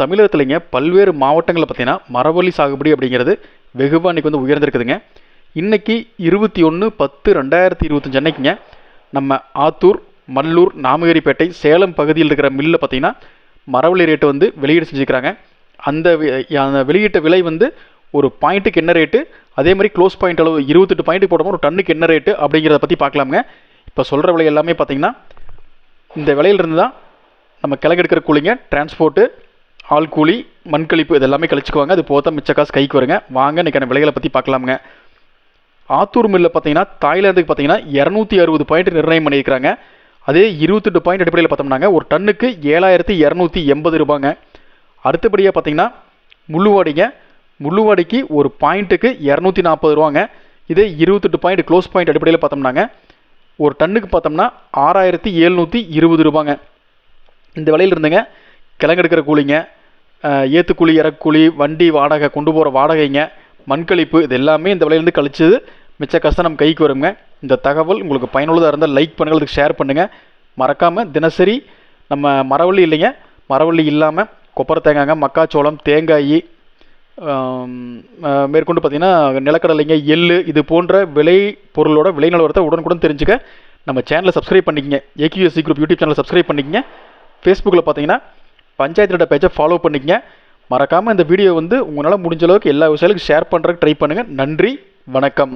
தமிழகத்துலைங்க பல்வேறு மாவட்டங்களில் பார்த்தீங்கன்னா மரவள்ளி சாகுபடி அப்படிங்கிறது வெகுவாக இன்றைக்கி வந்து உயர்ந்திருக்குதுங்க. இன்றைக்கி இருபத்தி ஒன்று பத்து ரெண்டாயிரத்தி இருபத்தஞ்சு அன்னைக்குங்க நம்ம ஆத்தூர் மல்லூர் நாமகிரிப்பேட்டை சேலம் பகுதியில் இருக்கிற மில்லில் பார்த்தீங்கன்னா மரவள்ளி ரேட்டு வந்து வெளியீடு செஞ்சுக்கிறாங்க அந்த அந்த வெளியிட்ட விலை வந்து ஒரு பாயிண்ட்டுக்கு என்ன ரேட்டு அதே மாதிரி க்ளோஸ் பாயிண்ட் அளவு இருபத்தெட்டு பாயிண்ட்டு போடும்போது ஒரு டன்னுக்கு என்ன ரேட்டு அப்படிங்கிறத பற்றி பார்க்கலாமுங்க. இப்போ சொல்கிற விலை எல்லாமே பார்த்தீங்கன்னா இந்த விலையிலிருந்து தான் நம்ம கிழக்கு எடுக்கிற கூலிங்க டிரான்ஸ்போர்ட்டு ஆள் கூலி மண்கழிப்பு இது எல்லாமே கழிச்சுக்குவாங்க. அது போக மிச்ச காசு கைக்கு வருங்க. வாங்க இன்றைக்கான விலைகளை பற்றி பார்க்கலாமுங்க. ஆத்தூர் மில்லில் பார்த்தீங்கன்னா தாய்லாந்துக்கு பார்த்தீங்கன்னா இரநூத்தி அறுபது பாயிண்ட் நிர்ணயம் பண்ணியிருக்கிறாங்க. அதே இருபத்தெட்டு பாயிண்ட் அடிப்படையில் பார்த்தோம்னாங்க. ஒரு டன்னுக்கு ஏழாயிரத்தி இரநூத்தி எண்பது ரூபாங்க. அடுத்தபடியாக பார்த்தீங்கன்னா முள்ளுவாடிங்க. முள்ளுவாடிக்கு ஒரு பாயிண்ட்டுக்கு இரநூத்தி நாற்பது ரூபாங்க. இதே இருபத்தெட்டு பாயிண்ட் க்ளோஸ் பாயிண்ட் அடிப்படையில் பார்த்தோம்னாங்க. ஒரு டன்னுக்கு பார்த்தோம்னா ஆறாயிரத்தி எழுநூற்றி இருபது ரூபாங்க. இந்த விலையில் இருந்துங்க கிழங்கு எடுக்கிற கூலிங்க அஹ், ஏத்துக்கூலி வண்டி வாடகை கொண்டு போகிற வாடகைங்க மண்கழிப்பு இது எல்லாமே இந்த விலையிலேருந்து கழிச்சது. மிச்ச கஷ்டம் நம்ம கைக்கு வருங்க. இந்த தகவல் உங்களுக்கு பயனுள்ளதாக இருந்தால் லைக் பண்ணுங்கள் அதுக்கு ஷேர் பண்ணுங்கள் மறக்காமல் தினசரி நம்ம மரவள்ளி இல்லைங்க. மரவள்ளி இல்லாமல் கொப்பரை தேங்காய்ங்க மக்காச்சோளம் தேங்காய் மேற்கொண்டு பார்த்திங்கன்னா நிலக்கடலைங்க எள்ளு இது போன்ற விலை பொருளோட விலை நிலவரத்தை உடனுக்குடன் தெரிஞ்சுக்க. நம்ம சேனலை சப்ஸ்கிரைப் பண்ணிக்கங்க. ஏகியூஎஸ்சி குரூப் யூடியூப் சேனலை சப்ஸ்கிரைப் பண்ணிக்கங்க. ஃபேஸ்புக்கில் பார்த்தீங்கன்னா பஞ்சாயத்து பேஜை ஃபாலோ பண்ணிக்கங்க. மறக்காமல் இந்த வீடியோ வந்து உங்களால் முடிஞ்ச அளவுக்கு எல்லா விஷயங்களுக்கும் ஷேர் பண்ணுறதுக்கு ட்ரை பண்ணுங்கள் நன்றி வணக்கம்.